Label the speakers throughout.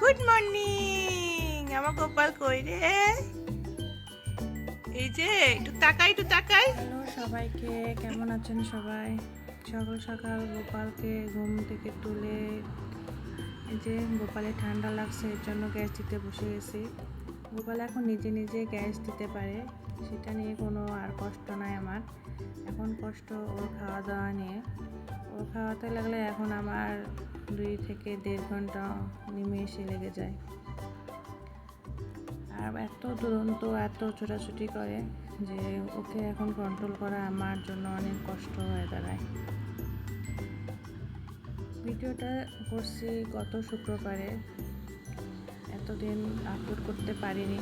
Speaker 1: Good morning আমার গোপাল কই রে? এই যে একটু তাকাই একটু তাকাই।
Speaker 2: সবাইকে কেমন আছেন সবাই? সকাল সকাল গোপালকে ঘুম থেকে তুলে এই যে গোপালে ঠান্ডা লাগছে এর জন্য গ্যাস দিতে বসে গেছি। গোপাল এখন নিজে নিজে গ্যাস দিতে পারে সেটা নিয়ে কোনো আর কষ্ট নাই আমার। এখন কষ্ট ওর খাওয়া দাওয়া নিয়ে। ওর খাওয়াতে লাগলে এখন আমার দুই থেকে দেড় ঘণ্টা নেমে এসে লেগে যায়। আর এত দুরন্ত, এত ছোটাছুটি করে যে ওকে এখন কন্ট্রোল করা আমার জন্য অনেক কষ্ট হয়ে দাঁড়ায়। ভিডিওটা করছি গত শুক্রবারে। এতদিন আপলোড করতে পারিনি।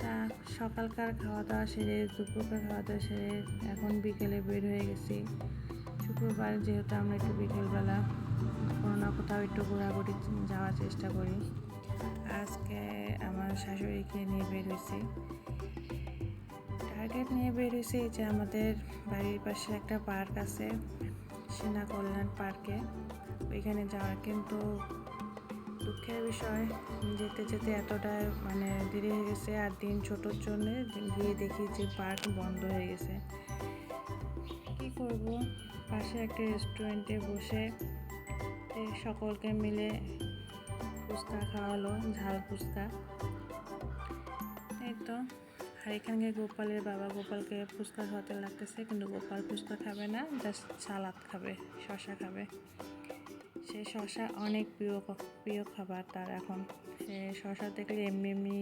Speaker 2: তা সকালকার খাওয়া দাওয়া সেরে, দুপুরকার খাওয়া দাওয়া সেরে এখন বিকেলে বের হয়ে গেছি। শুক্রবার যেহেতু আমরা একটু বিকেলবেলা কোনো না কোথাও একটু ঘোরাঘুরি যাওয়ার চেষ্টা করি। আজকে আমার শাশুড়িকে নিয়ে বের হয়েছি। টার্গেট নিয়ে বের হয়েছি যে আমাদের বাড়ির পাশে একটা পার্ক আছে সেনা কল্যাণ পার্কে ওইখানে যাওয়ার কিন্তু দুঃখের বিষয়। যেতে যেতে এতটা মানে দেরি হয়ে গেছে আর দিন ছোটোর জন্য গিয়ে দেখি যে পার্ক বন্ধ হয়ে গেছে। কি করব? পাশে একটা রেস্টুরেন্টে বসে সকলকে মিলে ফুচকা খাওয়ালো, ঝাল ফুচকা। এই তো, আর এখানে গোপালের বাবা গোপালকে ফুচকা খাওয়াতে লাগতেছে, কিন্তু গোপাল ফুচকা খাবে না জাস্ট সালাদ খাবে শশা খাবে। সে শশা অনেক প্রিয় প্রিয় খাবার তার এখন। সে শশা দেখলে এমনি এমনি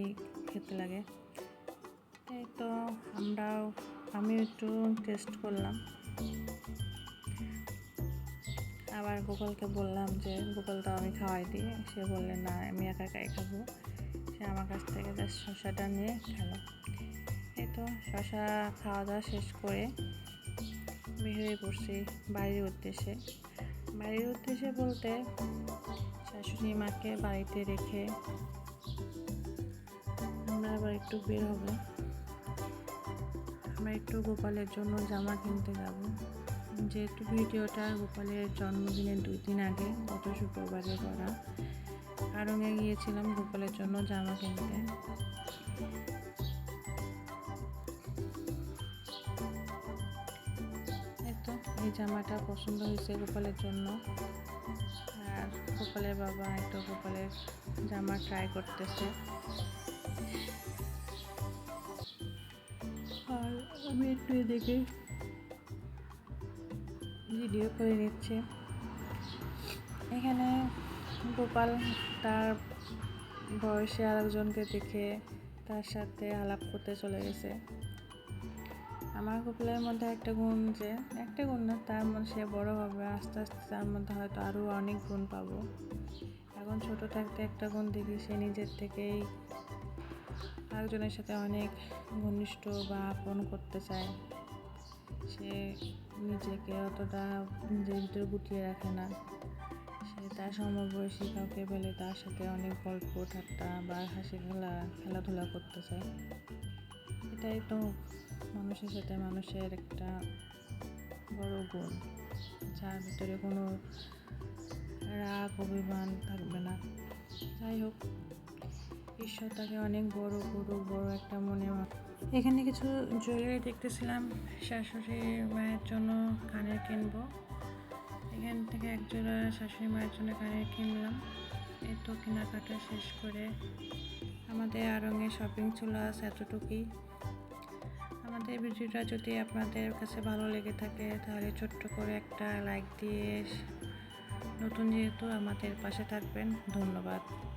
Speaker 2: খেতে লাগে। এই তো, আমরাও আমি একটু টেস্ট করলাম। আবার গোপালকে বললাম যে গোপালটা আমি খাওয়াই দিই সে বললেন না, আমি একা একাই খাব। সে আমার কাছ থেকে জাস্ট শশাটা নিয়ে খেলো। এই তো শশা খাওয়া দাওয়া শেষ করে বের হয়ে পড়ছি বাড়ির উদ্দেশ্যে। বাড়ির উদ্দেশ্যে বলতে শাশুড়ি মাকে বাড়িতে রেখে আমরা আবার একটু বের হব। আমরা একটু গোপালের জন্য জামা কিনতে যাব। যেহেতু ভিডিওটা গোপালের জন্মদিনের দুই দিন আগে, গত শুক্রবারে করা আরঙে গিয়েছিলাম গোপালের জন্য জামা কিনতে। তো, এই জামাটা পছন্দ হয়েছে গোপালের জন্য। আর গোপালের বাবা একটু গোপালের জামা ট্রাই করতেছে। আর আমি একটু এদিকে ভিডিও করে নিচ্ছে এখানে গোপাল তার বয়সে আরেকজনকে দেখে তার সাথে আলাপ করতে চলে গেছে। আমার গোপালের মধ্যে একটা গুণ যে, একটা গুণ না, তার মধ্যে সে বড় হবে, আস্তে আস্তে তার মধ্যে হয়তো আরও অনেক গুণ পাবো। এখন ছোট থাকতে একটা গুণ দেখি, সে নিজের থেকেই আরেকজনের সাথে অনেক ঘনিষ্ঠ বা আপন করতে চায়। সে নিজেকে অতটা নিজের ভিতরে গুটিয়ে রাখে না। সে তার সমবয়সী কাউকে পেলে তার সাথে অনেক গল্প, ঠাট্টা বা হাসি খেলা, খেলাধুলা করতে চায়। এটাই তো মানুষের সাথে মানুষের একটা বড় গুণ। যার ভিতরে কোনো রাগ, অভিমান থাকবে না। যাই হোক, ঈশ্বর তাকে অনেক বড় করুক, বড় একটা মনে এখানে কিছু জুয়েলারি দেখতেছিলাম, শাশুড়ি মায়ের জন্য কানের কিনবো। এখান থেকে এক জোড়া শাশুড়ি মায়ের জন্য কানের কিনলাম। এই তো কেনাকাটা শেষ করে আমাদের আরঙে শপিং চলে আসে এতটুকুই। আমাদের ভিডিওটা যদি আপনাদের কাছে ভালো লেগে থাকে, তাহলে ছোট্ট করে একটা লাইক দিয়ে নতুন যেহেতু আমাদের পাশে থাকবেন ধন্যবাদ।